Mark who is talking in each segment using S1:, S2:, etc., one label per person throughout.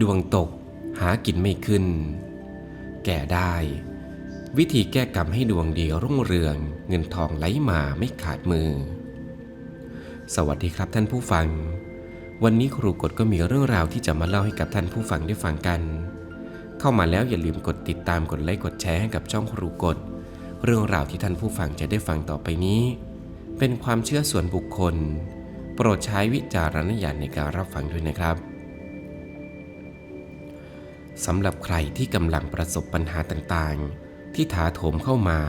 S1: ดวงตกหากินไม่ขึ้น แก่ได้ วิธีแก้กรรมให้ดวงดีรุ่งเรือง เงินทองไหลมาไม่ขาดมือ สวัสดีครับท่านผู้ฟัง วันนี้ครูกฎก็มีเรื่องราวที่จะมาเล่าให้กับท่านผู้ฟังได้ฟังกัน เข้ามาแล้วอย่าลืมกดติดตามกดไลค์กดแชร์ให้กับช่องครูกฎเรื่องราวที่ท่านผู้ฟังจะได้ฟังต่อไปนี้ เป็นความเชื่อส่วนบุคคล โปรดใช้วิจารณญาณในการรับฟังด้วยนะครับ สำหรับใครที่กำลังประสบปัญหาต่างๆ ที่ถาโถมเข้ามา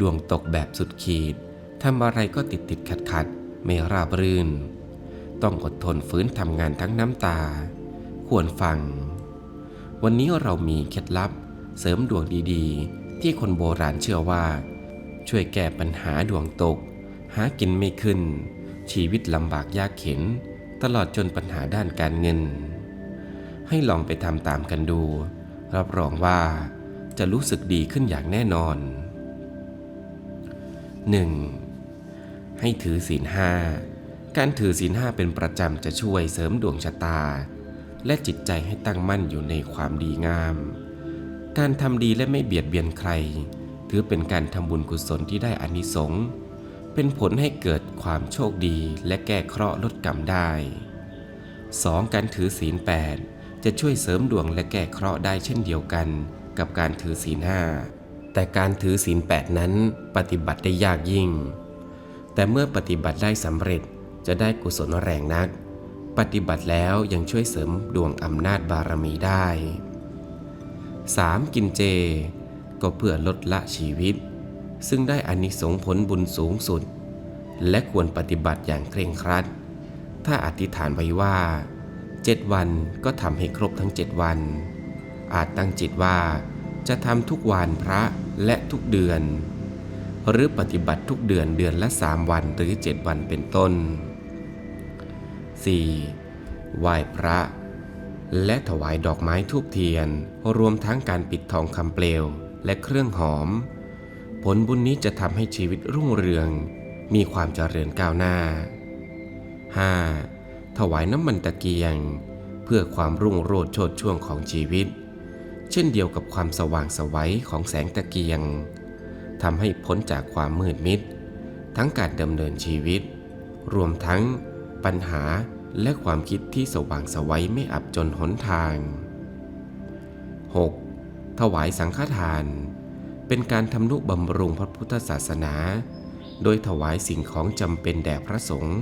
S1: ดวงตกแบบสุดขีดทำอะไรก็ติดติดขัดขัดไม่ราบรื่น ต้องอดทนฝืนทำงานทั้งน้ำตา ควรฟัง วันนี้เรามีเคล็ดลับเสริมดวงดีๆ ที่คนโบราณเชื่อว่า ช่วยแก้ปัญหาดวงตก หากินไม่ขึ้น ชีวิตลำบากยากเข็น ตลอดจนปัญหาด้านการเงิน ให้ลองไปทำตามกันดู รับรองว่าจะรู้สึกดีขึ้นอย่างแน่นอน 1. ให้ถือศีลห้าการถือศีลห้าเป็นประจำจะช่วยเสริมดวงชะตา และจิตใจให้ตั้งมั่นอยู่ในความดีงาม การทำดีและไม่เบียดเบียนใคร ถือเป็นการทำบุญกุศลที่ได้อานิสงส์เป็นผลให้เกิดความโชคดีและแก้เคราะห์ลดกรรมได้ 2. การถือศีล8 จะช่วยเสริมดวงและแก้เคราะห์ได้เช่นเดียวกัน กับการถือศีล5แต่การถือศีล8นั้นปฏิบัติได้ยากยิ่ง แต่เมื่อปฏิบัติได้สำเร็จจะได้กุศลแรงนัก ปฏิบัติแล้วยังช่วยเสริมดวงอำนาจบารมีได้ 3. กินเจ ก็เพื่อลดละชีวิต ซึ่งได้อานิสงส์ผลบุญสูงสุด และควรปฏิบัติอย่างเคร่งครัด ถ้าอธิษฐานไว้ว่า เจ็ดวันก็ทำให้ครบทั้งเจ็ดวัน อาจตั้งจิตว่าจะทำทุกวันพระและทุกเดือน หรือปฏิบัติทุกเดือนเดือนละสามวันหรือเจ็ดวันเป็นต้น 4. ไหว้พระ และถวายดอกไม้ทูบเทียน รวมทั้งการปิดทองคำเปลวและเครื่องหอม ผลบุญนี้จะทำให้ชีวิตรุ่งเรือง มีความเจริญก้าวหน้า 5. ถวายน้ำมันตะเกียง เพื่อความรุ่งโรจน์โชดช่วงของชีวิต เช่นเดียวกับความสว่างไสวัยของแสงตะเกียงทำให้พ้นจากความมืดมิด ทั้งการดำเนินชีวิต รวมทั้งปัญหาและความคิดที่สว่างไสวัยไม่อับจนหนทาง 6. ถวายสังฆทาน เป็นการทำนุบำรุงพระพุทธศาสนา โดยถวายสิ่งของจำเป็นแด่พระสงฆ์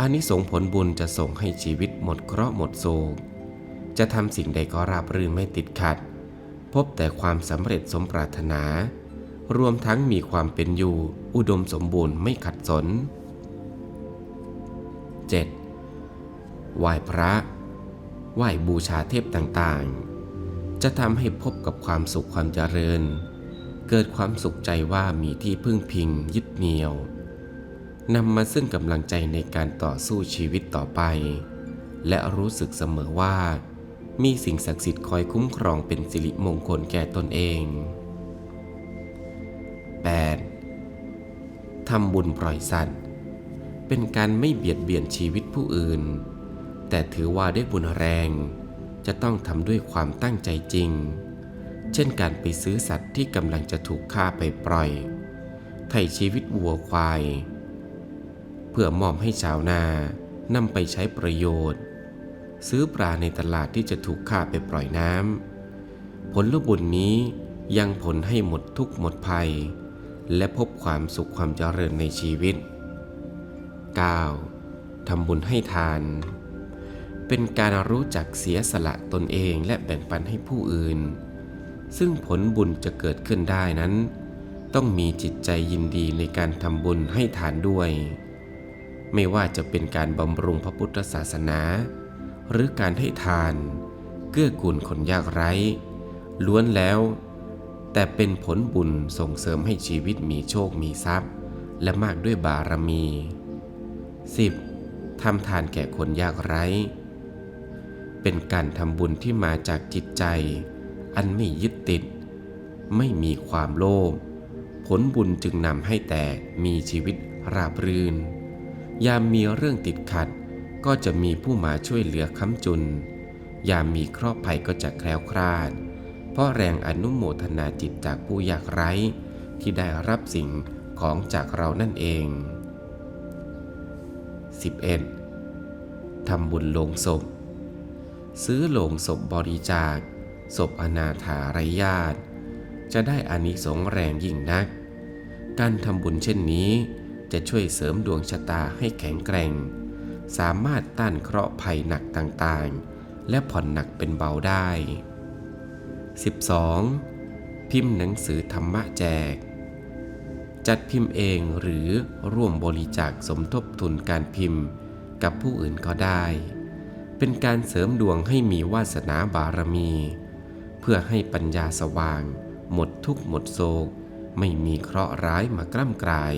S1: อานิสงส์ผลบุญจะส่งให้ชีวิตหมดเคราะห์หมดโศก จะทำสิ่งใดก็ราบรื่นไม่ติดขัด พบแต่ความสำเร็จสมปรารถนา รวมทั้งมีความเป็นอยู่ อุดมสมบูรณ์ไม่ขัดสน 7. ไหว้พระ ไหว้บูชาเทพต่างๆ จะทำให้พบกับความสุขความเจริญ เกิดความสุขใจว่ามีที่พึ่งพิงยึดเหนี่ยว นำมาซึ่งกำลังใจในการต่อสู้ชีวิตต่อไป และรู้สึกเสมอว่า มีสิ่งศักดิ์สิทธิ์คอยคุ้มครองเป็นสิริมงคลแก่ตนเอง 8. ทำบุญปล่อยสัตว์ เป็นการไม่เบียดเบียนชีวิตผู้อื่น แต่ถือว่าได้บุญแรง จะต้องทำด้วยความตั้งใจจริง เช่นการไปซื้อสัตว์ที่กำลังจะถูกฆ่าไปปล่อย ไถ่ชีวิตวัวควาย พื่อมอบให้ชาวนานำไปใช้ประโยชน์ ซื้อปลาในตลาดที่จะถูกฆ่าไปปล่อยน้ำผลบุญนี้ยังผลให้หมดทุกข์หมดภัย และพบความสุขความเจริญในชีวิต 9. ทำบุญให้ทาน เป็นการรู้จักเสียสละตนเองและแบ่งปันให้ผู้อื่น ซึ่งผลบุญจะเกิดขึ้นได้นั้น ต้องมีจิตใจยินดีในการทำบุญให้ทานด้วย ไม่ว่าจะเป็นการบำรุงพระพุทธศาสนา หรือการให้ทาน เกื้อกูลคนยากไร้ ล้วนแล้ว แต่เป็นผลบุญส่งเสริมให้ชีวิตมีโชคมีทรัพย์ และมากด้วยบารมี 10. ทำทานแก่คนยากไร้ เป็นการทำบุญที่มาจากจิตใจ อันไม่ยึดติด ไม่มีความโลภผลบุญจึงนำให้แต่มีชีวิตราบรื่น ยามมีเรื่องติดขัด ก็จะมีผู้มาช่วยเหลือค้ำจุน ยามมีเคราะห์ภัยก็จะแคล้วคลาด เพราะแรงอนุโมทนาจิตจากผู้ยากไร้ ที่ได้รับสิ่งของจากเรานั่นเอง 11. ทำบุญลงศพ ซื้อโลงศพบริจาค ศพอนาถาไรญาติ จะได้อานิสงส์แรงยิ่งนัก การทำบุญเช่นนี้ จะช่วยเสริมดวงชะตาให้แข็งแกร่ง สามารถต้านเคราะห์ภัยหนักต่างๆ และผ่อนหนักเป็นเบาได้ 12. พิมพ์หนังสือธรรมะแจก จัดพิมพ์เองหรือร่วมบริจาคสมทบทุนการพิมพ์กับผู้อื่นก็ได้ เป็นการเสริมดวงให้มีวาสนาบารมี เพื่อให้ปัญญาสว่าง หมดทุกข์หมดโศก ไม่มีเคราะห์ร้ายมากล้ำกลาย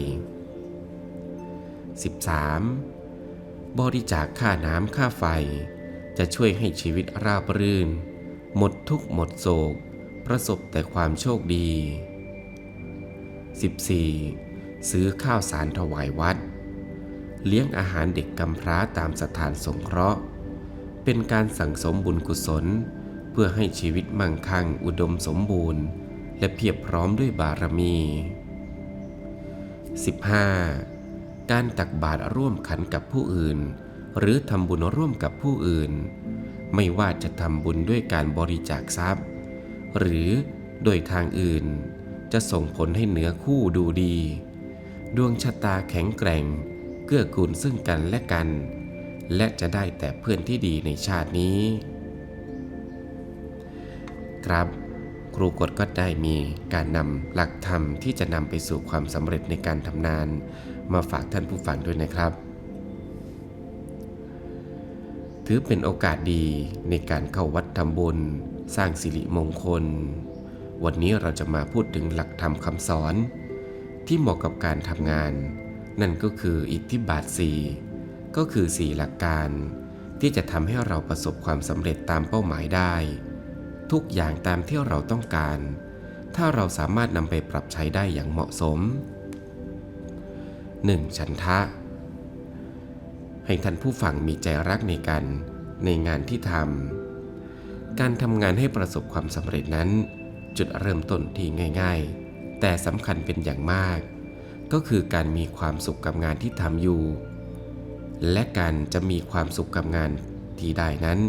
S1: 13. บริจาคค่าน้ำค่าไฟ จะช่วยให้ชีวิตราบรื่น หมดทุกข์หมดโศก ประสบแต่ความโชคดี 14. ซื้อข้าวสารถวายวัด เลี้ยงอาหารเด็กกำพร้าตามสถานสงเคราะห์ เป็นการสั่งสมบุญกุศล เพื่อให้ชีวิตมั่งคั่งอุดมสมบูรณ์ และเพียบพร้อมด้วยบารมี 15. การตักบาตรร่วมขันกับผู้อื่น หรือทำบุญร่วมกับผู้อื่น ไม่ว่าจะทำบุญด้วยการบริจาคทรัพย์ หรือโดยทางอื่น จะส่งผลให้เหนือคู่ดูดี ดวงชะตาแข็งแกร่ง เกื้อกูลซึ่งกันและกัน และจะได้แต่เพื่อนที่ดีในชาตินี้ ครับครูกฎก็ได้มีการนำหลักธรรมที่จะนำไปสู่ความสำเร็จในการทำนาน มาฝากท่านผู้ฟังด้วยนะครับ ถือเป็นโอกาสดีในการเข้าวัดทำบุญ สร้างสิริมงคล วันนี้เราจะมาพูดถึงหลักธรรมคำสอน ที่เหมาะกับการทำงาน นั่นก็คืออิทธิบาทสี่ก็คือสี่หลักการ ที่จะทำให้เราประสบความสำเร็จตามเป้าหมายได้ ทุกอย่างตามที่เราต้องการ ถ้าเราสามารถนำไปปรับใช้ได้อย่างเหมาะสม 1. ฉันทะ ให้ท่านผู้ฟังมีใจรักในกันในงานที่ทำ การทำงานให้ประสบความสำเร็จนั้น จุดเริ่มต้นที่ง่าย ๆ แต่สำคัญเป็นอย่างมาก ก็คือการมีความสุขกับงานที่ทำอยู่ และการจะมีความสุขกับงานที่ได้นั้น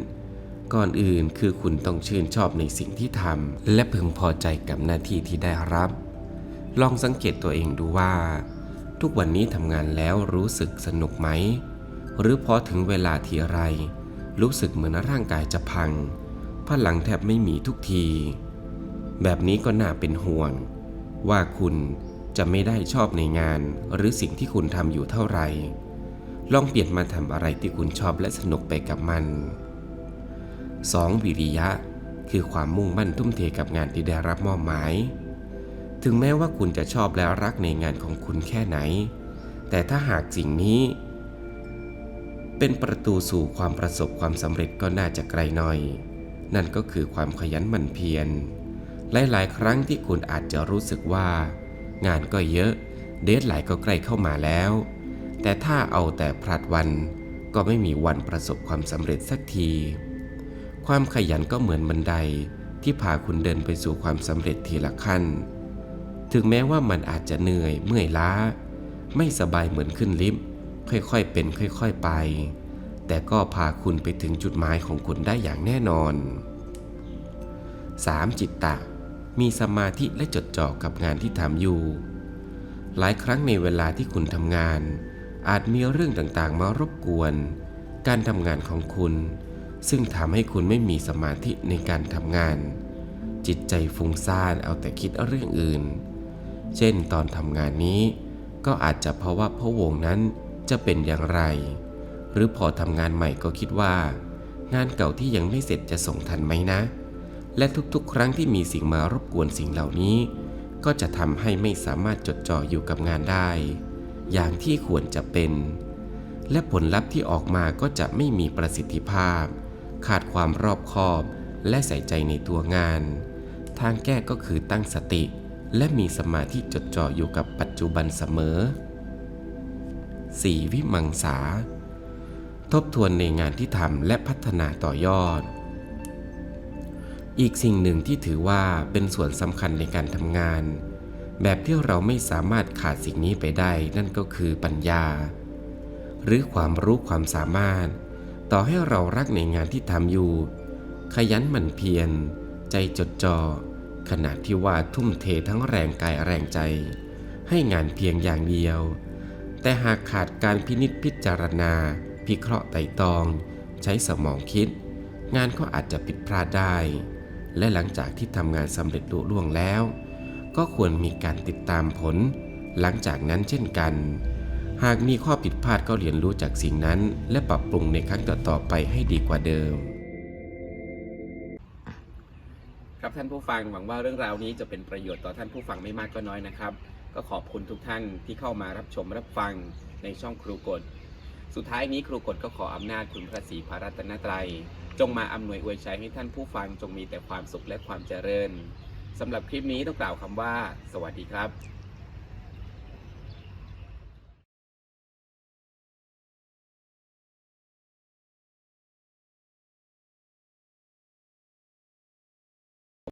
S1: ก่อนอื่นคือคุณต้องชื่นชอบในสิ่งที่ทำและพึงพอใจกับหน้าที่ที่ได้รับ ลองสังเกตตัวเองดูว่า ทุกวันนี้ทำงานแล้วรู้สึกสนุกไหม หรือพอถึงเวลาทีไร รู้สึกเหมือนร่างกายจะพังพลังแทบไม่มีทุกที แบบนี้ก็น่าเป็นห่วง ว่าคุณจะไม่ได้ชอบในงาน หรือสิ่งที่คุณทำอยู่เท่าไหร่ลองเปลี่ยนมาทำอะไรที่คุณชอบและสนุกไปกับมัน 2. วิริยะ คือความมุ่งมั่นทุ่มเทกับงานที่ได้รับมอบหมาย ถึงแม้ว่าคุณจะชอบและรักในงานของคุณแค่ไหน แต่ถ้าหากสิ่งนี้ เป็นประตูสู่ความประสบความสำเร็จก็น่าจะไกลหน่อย นั่นก็คือความขยันหมั่นเพียรหลายๆ ครั้งที่คุณอาจจะรู้สึกว่า งานก็เยอะเดทไลน์ก็ใกล้เข้ามาแล้ว แต่ถ้าเอาแต่พลัดวันก็ไม่มีวันประสบความสำเร็จสักที ความขยันก็เหมือนบันไดที่พาคุณเดินไปสู่ความสำเร็จทีละขั้น ถึงแม้ว่ามันอาจจะเหนื่อยเมื่อยล้า ไม่สบายเหมือนขึ้นลิฟต์ค่อยๆเป็นค่อยๆไป แต่ก็พาคุณไปถึงจุดหมายของคุณได้อย่างแน่นอน 3. จิตตะ มีสมาธิและจดจ่อกับงานที่ทำอยู่ หลายครั้งในเวลาที่คุณทำงาน อาจมีเรื่องต่างๆมารบกวน การทำงานของคุณ ซึ่งทำให้คุณไม่มีสมาธิในการทำงาน จิตใจฟุ้งซ่านเอาแต่คิดเรื่องอื่น เช่นตอนทำงานนี้ ก็อาจจะเพราะว่าพะวงนั้นจะเป็นอย่างไร หรือพอทำงานใหม่ก็คิดว่า งานเก่าที่ยังไม่เสร็จจะส่งทันไหมนะ และทุกๆ ครั้งที่มีสิ่งมารบกวนสิ่งเหล่านี้ ก็จะทำให้ไม่สามารถจดจ่ออยู่กับงานได้ อย่างที่ควรจะเป็น และผลลัพธ์ที่ออกมาก็จะไม่มีประสิทธิภาพ ขาดความรอบคอบและใส่ใจในตัวงาน ทางแก้ก็คือตั้งสติ และมีสมาธิจดจ่ออยู่กับปัจจุบันเสมอ 4. วิมังสา ทบทวนในงานที่ทำและพัฒนาต่อยอด อีกสิ่งหนึ่งที่ถือว่าเป็นส่วนสำคัญในการทำงาน แบบที่เราไม่สามารถขาดสิ่งนี้ไปได้นั่นก็คือปัญญา หรือความรู้ความสามารถ ต่อให้เรารักในงานที่ทำอยู่ ขยันหมั่นเพียร ใจจดจ่อ ขณะที่ว่าทุ่มเททั้งแรงกายแรงใจ ให้งานเพียงอย่างเดียว แต่หากขาดการพินิจพิจารณา พิเคราะห์ไต่ตอง ใช้สมองคิด งานก็อาจจะผิดพลาดได้ และหลังจากที่ทำงานสำเร็จลุล่วงแล้ว ก็ควรมีการติดตามผล หลังจากนั้นเช่นกัน หากมีข้อผิดพลาดก็เรียนรู้จากสิ่งนั้น และปรับปรุงในครั้งต่อๆไปให้ดีกว่าเดิมั
S2: บท่านผู้ฟังหวังว่าเรื่องราวนี้จะเป็นประโยชน์ต่อท่านผู้ฟังไม่มากก็น้อยนะครับ ก็ขอบคุณทุกท่านที่เข้ามารับชมรับฟังในช่องครูกฎสุดท้ายนี้ครูกฎก็ขออำนาจคุณพระศรีพระรัตนตรัย จงมาอำนวยอวยชัยให้ท่านผู้ฟังจงมีแต่ความสุขและความเจริญสำหรับคลิปนี้ต้องกล่าวคำว่า สวัสดีครับ